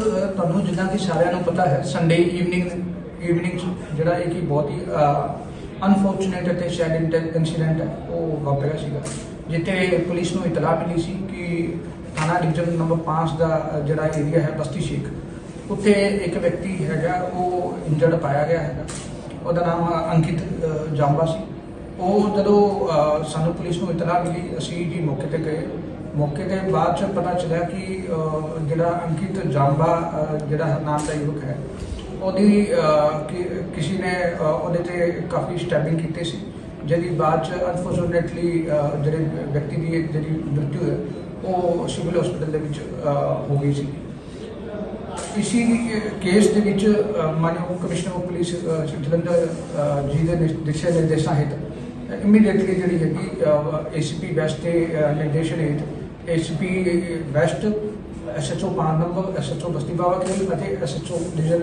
ਤੁਹਾਨੂੰ ਜਿੱਦਾਂ ਕਿ ਸਾਰਿਆਂ ਨੂੰ ਪਤਾ ਹੈ ਸੰਡੇ ਈਵਨਿੰਗ ਈਵਨਿੰਗ ਜਿਹੜਾ ਇਹ ਕਿ ਬਹੁਤ ਹੀ ਅਨਫੋਰਚੂਨੇਟ ਅਤੇ ਸੈਡ ਇਨਸੀਡੈਂਟ ਹੈ ਉਹ ਵਾਪਰਿਆ ਸੀਗਾ। ਜਿੱਥੇ ਪੁਲਿਸ ਨੂੰ ਇਤਲਾਹ ਮਿਲੀ ਸੀ ਕਿ ਥਾਣਾ ਡਿਵੀਜ਼ਨ ਨੰਬਰ 5 ਦਾ ਜਿਹੜਾ ਏਰੀਆ ਹੈ ਬਸਤੀ ਸ਼ੇਖ ਉੱਥੇ ਇੱਕ ਵਿਅਕਤੀ ਹੈਗਾ ਉਹ ਇੰਜਰਡ ਪਾਇਆ ਗਿਆ ਹੈਗਾ। ਉਹਦਾ ਨਾਮ ਅੰਕਿਤ ਅ, ਜਾਂਬਾ ਸੀ। ਉਹ ਜਦੋਂ ਸਾਨੂੰ ਪੁਲਿਸ ਨੂੰ ਇਤਲਾਹ ਮਿਲੀ ਅਸੀਂ ਜੀ ਮੌਕੇ ਤੇ ਗਏ। ਮੌਕੇ ਤੇ ਬਾਅਦ ਚ ਪਤਾ ਚੱਲਿਆ ਕਿ ਜਿਹੜਾ ਅੰਕਿਤ ਜਾਂਬਾ ਜਿਹੜਾ ਨਾਮ ਦਾ ਯੁਵਕ ਹੈ ਉਹਦੀ ਕਿ- ਕਿਸੇ ਨੇ ਉਹਦੇ ਤੇ ਕਾਫੀ ਸਟੈਬਿੰਗ ਕੀਤੀ ਸੀ ਜਿਹਦੀ ਬਾਅਦ ਚ ਅਨਫੋਰਚੂਨੇਟਲੀ ਜਿਹੜੇ ਵਿਅਕਤੀ ਦੀ ਜਿਹੜੀ ਮ੍ਰਿਤੂ ਹੈ ਉਹ ਸਿਵਲ ਹਸਪੀਟਲ ਦੇ ਵਿੱਚ ਹੋ ਗਈ ਸੀ। ਇਸੀ ਕੇਸ ਦੇ ਵਿੱਚ ਮਾਨਯੋਗ ਕਮਿਸ਼ਨਰ ਆਫ ਪੁਲਿਸ ਜਲੰਧਰ ਜੀ ਦੇ ਦਿਸ਼ਾ ਨਿਰਦੇਸ਼ਾਂ ਹੇਠ ਇਮੀਡੀਏਟਲੀ ਜਿਹੜੀ ਹੈਗੀ ਏਸੀਪੀ ਵੈਸਟ ਦੇ ਅ, ਨਿਰਦੇਸ਼ਨ ਹੇਠ ਏਸੀਪੀ ਵੈਸਟ ਐਸਐਚਓ ਪਾਨੰਬ ਐਸਐਚਓ ਬਸਤੀ ਬਾਵਾ ਕੇ ਅਤੇ SHO division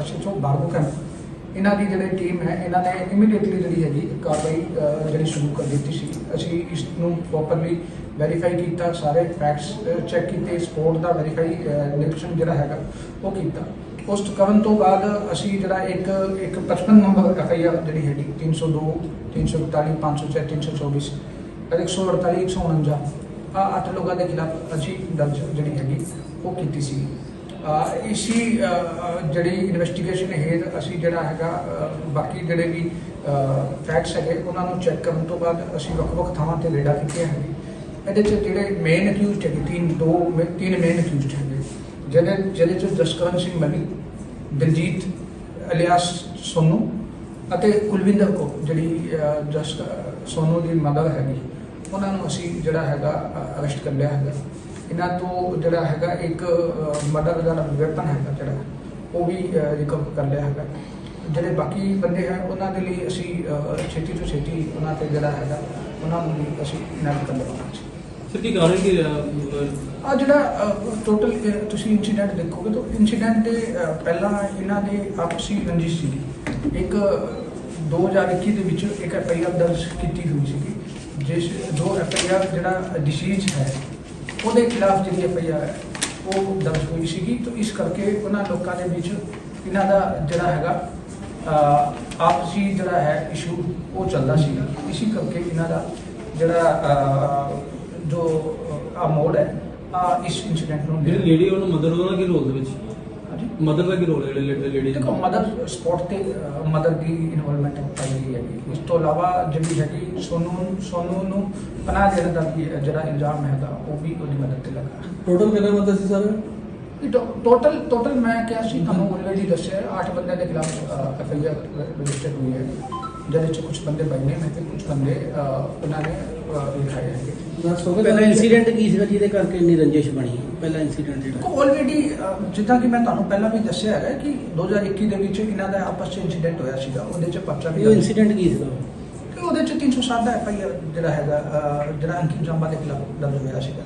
SHO Bhargo camp ਇਹਨਾਂ ਦੀ ਜਿਹੜੀ ਟੀਮ ਹੈ, ਇਹਨਾਂ ਨੇ ਇਮੀਡੀਏਟਲੀ ਜਿਹੜੀ ਹੈਗੀ ਕਾਰਵਾਈ ਜਿਹੜੀ ਸ਼ੁਰੂ ਕਰ ਦਿੱਤੀ ਸੀ। ਅਸੀਂ ਇਸ ਨੂੰ ਪ੍ਰੋਪਰਲੀ ਵੈਰੀਫਾਈ ਕੀਤਾ, ਸਾਰੇ ਫੈਕਟਸ ਚੈੱਕ ਕੀਤੇ ਸਪੋਰਟ ਦਾ ਵੈਰੀਫਾਈ ਨਿਰੀਖਣ ਜਿਹੜਾ ਹੈਗਾ, ਉਹ ਕੀਤਾ। ਉਸ ਕਰਨ ਤੋਂ ਬਾਅਦ ਅਸੀਂ ਜਿਹੜਾ ਇੱਕ ਇੱਕ 55 ਨੰਬਰ ਐਫਆਈਆਰ ਜਿਹੜੀ ਹੈਗੀ 302 341 506 324 148 149 ਆ ਅੱਠ ਲੋਕਾਂ ਦੇ ਖਿਲਾਫ ਅਸੀਂ ਦਰਜ ਜਿਹੜੀ ਹੈਗੀ ਉਹ ਕੀਤੀ ਸੀ। ਅਹ ਇਸੀ ਜਿਹੜੀ ਇਨਵੈਸਟੀਗੇਸ਼ਨ ਹੈ ਅਸੀਂ ਜਿਹੜਾ ਹੈਗਾ ਬਾਕੀ ਜਿਹੜੇ ਵੀ ਫੈਕਟਸ ਹੈਗੇ ਉਹਨਾਂ ਨੂੰ ਚੈੱਕ ਕਰਨ ਤੋਂ ਬਾਅਦ ਅਸੀਂ ਵੱਖ-ਵੱਖ ਥਾਵਾਂ ਤੇ ਰੇਡਾ ਕੀਤੇ ਹੈਗੇ ਇਹਦੇ ਚ ਜਿਹੜੇ ਮੇਨ ਅਕਿਊਜ਼ਡ ਹੈਗੇ ਤਿੰਨ ਦੋ ਮੇ- ਤਿੰਨ ਮੇਨ ਅਕਿਊਜ਼ਡ ਹੈਗੇ। ਜਿਹਦੇ ਜਿਹਦੇ ਚ ਜਸਕਰਨ ਸਿੰਘ ਮਲੀ ਦਿਲਜੀਤ ਅਲਿਆਸ ਸੋਨੂ ਅਤੇ ਕੁਲਵਿੰਦਰ ਕੋ ਜਿਹੜੀ ਅਹ, ਜਸ ਸੋਨੂ ਦੀ ਮਦਰ ਹੈਗੀ। ਉਹਨਾਂ ਨੂੰ ਅਸੀਂ ਜਿਹੜਾ ਹੈਗਾ ਅਰੈਸਟ ਕਰ ਲਿਆ ਹੈਗਾ। ਇਹਨਾਂ ਤੋਂ ਜਿਹੜਾ ਹੈਗਾ ਇੱਕ ਮਰਡਰ ਦਾ ਵੈਪਨ ਹੈਗਾ ਜਿਹੜਾ ਉਹ ਵੀ ਰਿਕਵਰ ਕਰ ਲਿਆ ਹੈਗਾ। ਜਿਹੜੇ ਬਾਕੀ ਬੰਦੇ ਹੈ ਉਹਨਾਂ ਦੇ ਲਈ ਅਸੀਂ ਛੇਤੀ ਤੋਂ ਛੇਤੀ ਉਹਨਾਂ ਤੇ ਜਿਹੜਾ ਹੈਗਾ ਉਹਨਾਂ ਨੂੰ ਵੀ ਅਸੀਂ ਨੈਪ ਕਰ ਲਵਾਂਗੇ। ਸਰ ਕੀ ਕਾਰਨ ਕੀ ਆ ਜਿਹੜਾ ਟੋਟਲ ਤੁਸੀਂ ਇਨਸੀਡੈਂਟ ਦੇਖੋਗੇ ਤਾਂ ਇਨਸੀਡੈਂਟ ਦੇ ਪਹਿਲਾਂ ਇਹਨਾਂ ਦੇ ਆਪਸੀ ਰੰਜਿਸ਼ ਸੀਗੀ। ਇੱਕ 2021 ਦੇ ਵਿੱਚ ਇੱਕ ਐਫ ਆਈ ਆਰ ਦਰਜ ਕੀਤੀ ਹੋਈ ਸੀਗੀ। ਜੋ ਐਫ ਆਈ ਆਰ ਜਿਹੜਾ ਡਿਸੀਜ਼ ਹੈ ਉਹਦੇ ਖਿਲਾਫ ਜਿਹੜੀ ਐਫ ਆਈ ਆਰ ਹੈ ਉਹ ਦਰਜ ਹੋਈ ਸੀਗੀ। ਤਾਂ ਇਸ ਕਰਕੇ ਉਹਨਾਂ ਲੋਕਾਂ ਦੇ ਵਿੱਚ ਇਹਨਾਂ ਦਾ ਜਿਹੜਾ ਹੈਗਾ ਆਪਸੀ ਜਿਹੜਾ ਹੈ ਇਸ਼ੂ ਉਹ ਚੱਲਦਾ ਸੀ ਇਸੇ ਕਰਕੇ ਇਹਨਾਂ ਦਾ ਜਿਹੜਾ ਜੋ ਆ ਮੋਡ ਹੈ ਆ ਇਸ ਇਨਸੀਡੈਂਟ ਨੂੰ ਜਿਹੜੀ ਲੇਡੀ ਉਹਨੂੰ ਮਦਰ ਉਹਦਾ ਕੀ ਰੋਲ ਦੇ ਵਿੱਚ? ਮਦਰ ਦਾ ਕੀ ਰੋਲ ਹੈ ਜਿਹੜੇ ਲੇਡੀ ਦੇਖੋ ਮਦਰ ਸਪੋਰਟ ਤੇ ਮਦਰ ਦੀ ਇਨਵੋਲਵਮੈਂਟ ਪਾਈ ਗਈ ਹੈ ਇਸ ਤੋਂ ਇਲਾਵਾ ਜਿਹੜੀ ਹੈਗੀ ਸੋਨੂ ਸੋਨੂ ਨੂੰ ਪਨਾਹ ਦੇਣ ਦਾ ਵੀ ਜਿਹੜਾ ਇਲਜ਼ਾਮ ਹੈਗਾ ਉਹ ਵੀ ਉਹਦੀ ਮਦਦ ਤੇ ਲੱਗਾ। ਟੋਟਲ ਕਿੰਨੇ ਬੰਦੇ ਸੀ ਸਰ? ਟੋਟਲ ਟੋਟਲ ਮੈਂ ਕਿਹਾ ਸੀ ਤੁਹਾਨੂੰ ਆਲਰੇਡੀ ਦੱਸਿਆ ਅੱਠ ਬੰਦਿਆਂ ਦੇ ਖਿਲਾਫ ਐਫ ਆਈ ਆਰ ਰਜਿਸਟਰ ਹੋਈ ਹੈ ਜਿਹਦੇ ਚ ਕੁਝ ਬੰਦੇ ਬੈਠੇ ਨੇ ਤੇ ਕੁਝ ਬੰਦੇ ਉਹਨਾਂ ਨੇ ਲਿਖਾਏ ਹੈਗੇ ਪਹਿਲਾ ਇਨਸੀਡੈਂਟ ਕੀ ਸੀਗਾ ਜਿਹਦੇ ਕਰਕੇ ਇੰਨੀ ਰੰਜਿਸ਼ ਬਣੀ ਪਹਿਲਾ ਇਨਸੀਡੈਂਟ ਜਿਹੜਾ ਆਲਰੇਡੀ ਜਿੱਦਾਂ ਕਿ ਮੈਂ ਤੁਹਾਨੂੰ ਪਹਿਲਾਂ ਵੀ ਦੱਸਿਆ ਹੈਗਾ ਕਿ 2021 ਦੇ ਵਿੱਚ ਇਹਨਾਂ ਦਾ ਆਪਸ ਚ ਇਨਸੀਡੈਂਟ ਹੋਇਆ ਸੀਗਾ ਉਹਦੇ ਚ ਪਰਚਾ ਵੀ ਇਹ ਇਨਸੀਡੈਂਟ ਕੀ ਸੀਗਾ ਕਿ ਉਹਦੇ ਚ 307 ਦਾ ਐਫ ਆਈ ਆਰ ਜਿਹੜਾ ਹੈਗਾ ਜਿਹੜਾ ਅੰਕਿਤ ਜੰਬਾ ਦੇ ਖਿਲਾਫ ਦਰਜ ਹੋਇਆ ਸੀਗਾ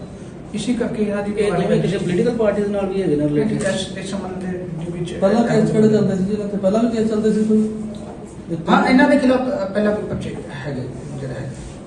ਇਸੀ ਕਰਕੇ ਇਹਨਾਂ ਦੀ ਇਹ ਦੋਵੇਂ ਕਿਸੇ ਪੋਲੀਟੀਕਲ ਪਾਰਟੀ ਦੇ ਨਾਲ ਵੀ ਹੈਗੇ ਨੇ ਰਿਲੇਟਡ ਇਸ ਸੰਬੰਧ ਦੇ ਵਿੱਚ ਪਹਿਲਾਂ ਕੇਸ ਕਿਹੜੇ ਚੱਲਦੇ ਸੀ ਜਿਹਨਾਂ ਤੇ ਪਹਿਲਾਂ ਵੀ ਕੇਸ ਚੱਲਦੇ ਸੀ ਕੋਈ ਹਾਂ ਇਹਨਾਂ ਦੇ ਖਿਲਾਫ ਪਹਿਲਾਂ ਕੋਈ ਪਰਚੇ ਹੈਗੇ ਜਿਹੜਾ ਹੈ